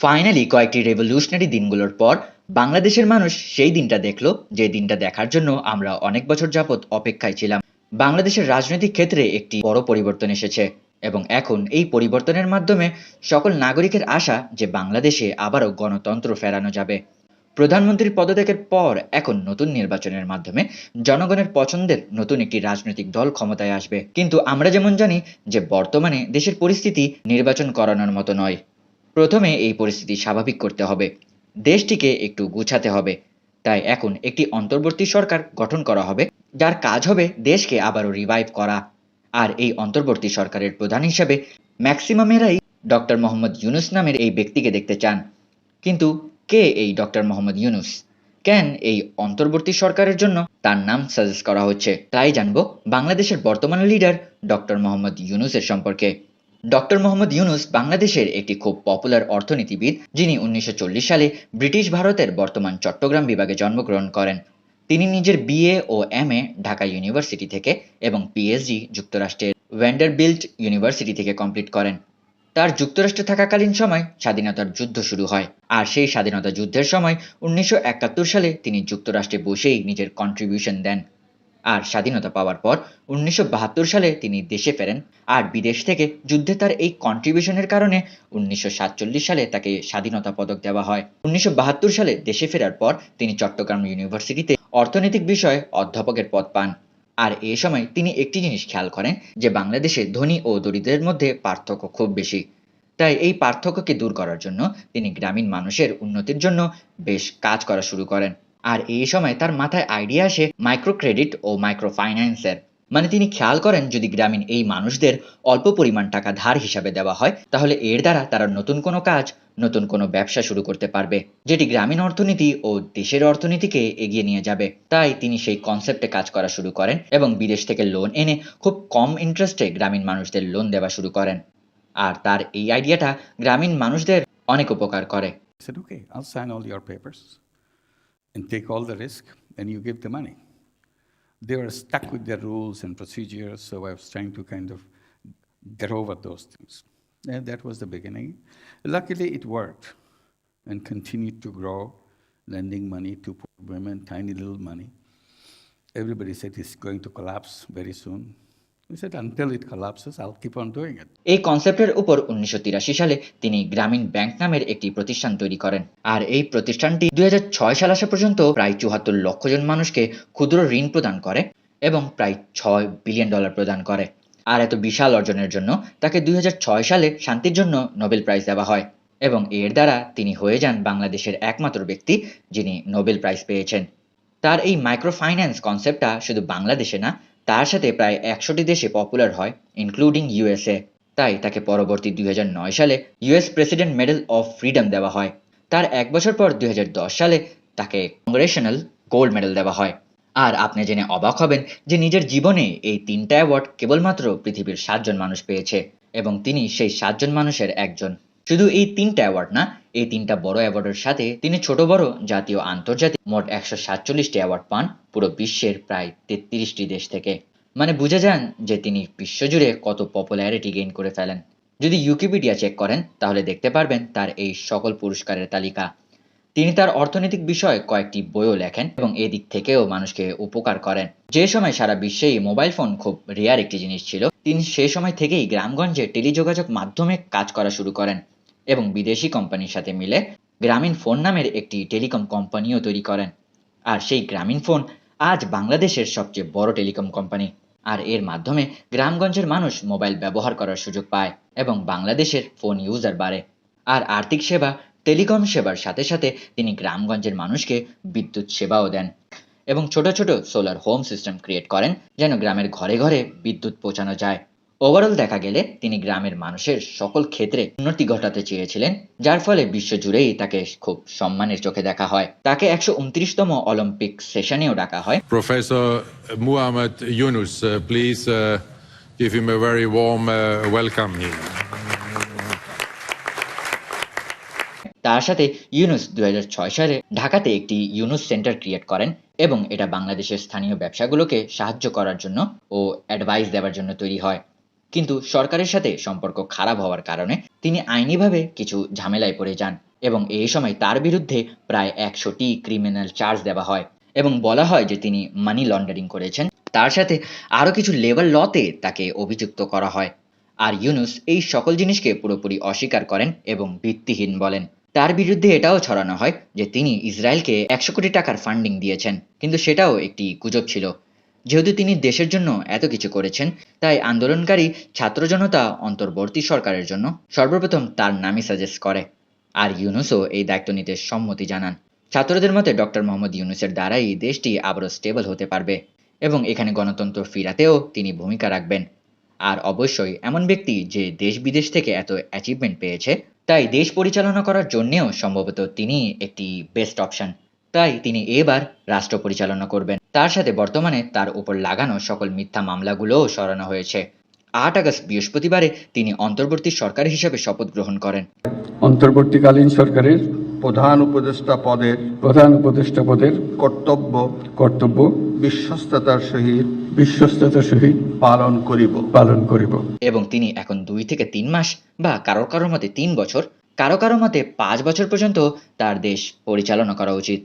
Finally কয়েকটি revolutionary দিনগুলোর পর বাংলাদেশের মানুষ সেই দিনটা দেখল, যে দিনটা দেখার জন্য আমরা অনেক বছর যাবৎ অপেক্ষায় ছিলাম। বাংলাদেশের রাজনৈতিক ক্ষেত্রে একটি বড় পরিবর্তন এসেছে এবং এখন এই পরিবর্তনের মাধ্যমে সকল নাগরিকের আশা যে বাংলাদেশে আবারও গণতন্ত্র ফেরানো যাবে। প্রধানমন্ত্রীর পদত্যাগের পর এখন নতুন নির্বাচনের মাধ্যমে জনগণের পছন্দের নতুন একটি রাজনৈতিক দল ক্ষমতায় আসবে। কিন্তু আমরা যেমন জানি যে বর্তমানে দেশের পরিস্থিতি নির্বাচন করানোর মতো নয়। প্রথমে এই পরিস্থিতি স্বাভাবিক করতে হবে। দেশটিকে একটু গুছাতে হবে। তাই এখন একটি অন্তর্বর্তী সরকার গঠন করা হবে, যার কাজ হবে দেশকে আবারও রিভাইভ করা। আর এই অন্তর্বর্তী সরকারের প্রধান হিসেবে ম্যাক্সিমামেরাই ডক্টর মোহাম্মদ ইউনুস নামের এই ব্যক্তিকে দেখতে চান। কিন্তু কে এই ডক্টর মোহাম্মদ ইউনুস? কেন এই অন্তর্বর্তী সরকারের জন্য তার নাম সাজেস্ট করা হচ্ছে? তাই জানব বাংলাদেশের বর্তমান লিডার ডক্টর মোহাম্মদ ইউনুসের সম্পর্কে। ডক্টর মোহাম্মদ ইউনুস বাংলাদেশের একটি খুব পপুলার অর্থনীতিবিদ, যিনি উনিশশো চল্লিশ সালে ব্রিটিশ ভারতের বর্তমান চট্টগ্রাম বিভাগে জন্মগ্রহণ করেন। তিনি নিজের B A M A Dhaka university থেকে এবং পিএইচডি যুক্তরাষ্ট্রের ভ্যান্ডারবিল্ট ইউনিভার্সিটি থেকে কমপ্লিট করেন। তার যুক্তরাষ্ট্রে থাকাকালীন সময় স্বাধীনতার যুদ্ধ শুরু হয় আর সেই স্বাধীনতা যুদ্ধের সময় উনিশশো একাত্তর সালে তিনি যুক্তরাষ্ট্রে বসেই নিজের কন্ট্রিবিউশন দেন। আর স্বাধীনতা পাওয়ার পর উনিশশো বাহাত্তর সালে তিনি দেশে ফেরেন। আর বিদেশ থেকে যুদ্ধে তার এই কন্ট্রিবিউশনের কারণে উনিশশো সাতচল্লিশ সালে তাকে স্বাধীনতা পদক দেওয়া হয়। উনিশশো বাহাত্তর সালে দেশে ফেরার পর তিনি চট্টগ্রাম ইউনিভার্সিটিতে অর্থনৈতিক বিষয়ে অধ্যাপকের পদ পান। আর এ সময় তিনি একটি জিনিস খেয়াল করেন, যে বাংলাদেশে ধনী ও দরিদ্রের মধ্যে পার্থক্য খুব বেশি। তাই এই পার্থক্যকে দূর করার জন্য তিনি গ্রামীণ মানুষের উন্নতির জন্য বেশ কাজ করা শুরু করেন। আর এই সময় তার মাথায় আইডিয়া আসে মাইক্রো ক্রেডিট ও মাইক্রো ফাইন্যান্সের মানে তিনি খেয়াল করেন, যদি গ্রামীণ এই মানুষদের অল্প পরিমাণ টাকা ধার হিসাবে দেওয়া হয়, তাহলে এর দ্বারা তারা নতুন কোনো কাজ, নতুন কোনো ব্যবসা শুরু করতে পারবে, যেটি গ্রামীণ অর্থনীতি ও দেশের অর্থনীতিকে এগিয়ে নিয়ে যাবে। তাই তিনি সেই কনসেপ্টে কাজ করা শুরু করেন এবং বিদেশ থেকে লোন এনে খুব কম ইন্টারেস্টে গ্রামীণ মানুষদের লোন দেওয়া শুরু করেন। আর তার এই আইডিয়াটা গ্রামীণ মানুষদের অনেক উপকার করে। And take all the risk, and you give the money. They were stuck with their rules and procedures, so I was trying to kind of get over those things. And that was the beginning. Luckily, it worked and continued to grow, lending money to poor women, tiny little money. Everybody said it's going to collapse very soon. এই কনসেপ্টের উপর উনিশশো সালে তিনি গ্রামীণ bank নামের একটি প্রতিষ্ঠান তৈরি করেন। আর এই প্রতিষ্ঠানটি দুই সাল আসা পর্যন্ত প্রায় চুয়াত্তর লক্ষ জন মানুষকে ক্ষুদ্র ঋণ প্রদান করে এবং প্রায় ছয় বিলিয়ন ডলার প্রদান করে। আর এত বিশাল অর্জনের জন্য তাকে দুই হাজার ছয় সালে শান্তির জন্য নোবেল প্রাইজ দেওয়া হয় এবং এর দ্বারা তিনি হয়ে যান বাংলাদেশের একমাত্র ব্যক্তি যিনি নোবেল প্রাইজ পেয়েছেন। তার এই মাইক্রো ফাইন্যান্স কনসেপ্টটা শুধু বাংলাদেশে না তার সাথে প্রায় একশোটি দেশে পপুলার হয় ইনক্লুডিং ইউএসএ তাই তাকে পরবর্তী দুই হাজার নয় সালে US president medal of freedom দেওয়া হয়। তার এক বছর পর দুই হাজার দশ সালে তাকে কংগ্রেশনাল গোল্ড মেডেল দেওয়া হয়। আর আপনি জেনে অবাক হবেন যে নিজের জীবনে এই তিনটা অ্যাওয়ার্ড কেবলমাত্র পৃথিবীর সাতজন মানুষ পেয়েছে, এবং তিনি সেই সাতজন মানুষের একজন। শুধু এই তিনটা অ্যাওয়ার্ড না, এই তিনটা বড় অ্যাওয়ার্ডের সাথে তিনি ছোট বড় জাতীয় আন্তর্জাতিক মোট একশো সাতচল্লিশটি অ্যাওয়ার্ড পান পুরো বিশ্বের প্রায় তেত্রিশটি দেশ থেকে। মানে বুঝে যান যে তিনি বিশ্বজুড়ে কত পপুলারিটি গেইন করে ফেলেন। যদি ইউকিপিডিয়া চেক করেন, তাহলে দেখতে পারবেন তার এই সকল পুরস্কারের তালিকা। তিনি তার অর্থনৈতিক বিষয়ে কয়েকটি বইও লেখেন এবং এদিক থেকেও মানুষকে উপকার করেন। যে সময় সারা বিশ্বেই মোবাইল ফোন খুব রেয়ার একটি জিনিস ছিল, তিনি সে সময় থেকেই গ্রামগঞ্জে টেলিযোগাযোগ মাধ্যমে কাজ করা শুরু করেন। এবং বিদেশি কোম্পানির সাথে মিলে গ্রামীণ ফোন নামের একটি টেলিকম কোম্পানিও তৈরি করেন। আর সেই গ্রামীণ ফোন আজ বাংলাদেশের সবচেয়ে বড় টেলিকম কোম্পানি। আর এর মাধ্যমে গ্রামগঞ্জের মানুষ মোবাইল ব্যবহার করার সুযোগ পায় এবং বাংলাদেশের ফোন ইউজার বাড়ে। আর আর্থিক সেবা, টেলিকম সেবার সাথে সাথে তিনি গ্রামগঞ্জের মানুষকে বিদ্যুৎ সেবাও দেন এবং ছোট ছোট সোলার হোম সিস্টেম ক্রিয়েট করেন যেন গ্রামের ঘরে ঘরে বিদ্যুৎ পৌঁছানো যায়। ওভারঅল দেখা গেলে তিনি গ্রামের মানুষের সকল ক্ষেত্রে উন্নতি ঘটাতে চেয়েছিলেন যার ফলে বিশ্বজুড়েই তাকে খুব সম্মানের চোখে দেখা হয়। তাকে একশো উনত্রিশতম অলিম্পিক সেশনেও ডাকা হয়। Professor Muhammad Yunus give him a very warm uh, welcome here. তার সাথে ইউনুস দুই হাজার ছয় সালে ঢাকাতে একটি ইউনুস সেন্টার ক্রিয়েট করেন এবং এটা বাংলাদেশের স্থানীয় ব্যবসাগুলোকে সাহায্য করার জন্য ও অ্যাডভাইস দেওয়ার জন্য তৈরি হয়। কিন্তু সরকারের সাথে সম্পর্ক খারাপ হওয়ার কারণে তিনি আইনিভাবে কিছু ঝামেলায় পড়ে যান এবং এই সময় তার বিরুদ্ধে প্রায় একশোটি ক্রিমিনাল চার্জ দেওয়া হয় এবং বলা হয় যে তিনি মানি লন্ডারিং করেছেন। তার সাথে আরও কিছু লেবার লতে তাকে অভিযুক্ত করা হয়। আর ইউনুস এই সকল জিনিসকে পুরোপুরি অস্বীকার করেন এবং ভিত্তিহীন বলেন। তার বিরুদ্ধে এটাও ছড়ানো হয় যে তিনি ইসরায়েলকে একশো কোটি টাকার ফান্ডিং দিয়েছেন, কিন্তু সেটাও একটি গুজব ছিল। যেহেতু তিনি দেশের জন্য এত কিছু করেছেন, তাই আন্দোলনকারী ছাত্র জনতা অন্তর্বর্তী সরকারের জন্য সর্বপ্রথম তার নামই সাজেস্ট করে। আর ইউনুসও এই দায়িত্ব নিতে সম্মতি জানান। ছাত্রদের মতে ডক্টর মোহাম্মদ ইউনুসের দ্বারাই দেশটি আবারও স্টেবল হতে পারবে এবং এখানে গণতন্ত্র ফিরাতেও তিনি ভূমিকা রাখবেন। আর অবশ্যই এমন ব্যক্তি যে দেশ বিদেশ থেকে এত অ্যাচিভমেন্ট পেয়েছে, তাই দেশ পরিচালনা করার জন্যেও সম্ভবত তিনি একটি বেস্ট অপশন তাই তিনি এবার রাষ্ট্র পরিচালনা করবেন। তার সাথে বর্তমানে তার উপর লাগানো সকল মিথ্যা মামলাগুলোও সরানো হয়েছে। আট আগস্ট বৃহস্পতিবারে তিনি অন্তর্বর্তী সরকার হিসেবে শপথ গ্রহণ করেন। অন্তর্বর্তীকালীন সরকারের প্রধান উপদেষ্টা পদের প্রধান উপদেষ্টা পদের কর্তব্য কর্তব্য বিশ্বস্ততার সহিত বিশ্বস্ততার সহিত পালন করিব। পালন করিব। এবং তিনি এখন দুই থেকে তিন মাস বা কারও কারও মতে তিন বছর কারও কারও মতে পাঁচ বছর পর্যন্ত তার দেশ পরিচালনা করা উচিত।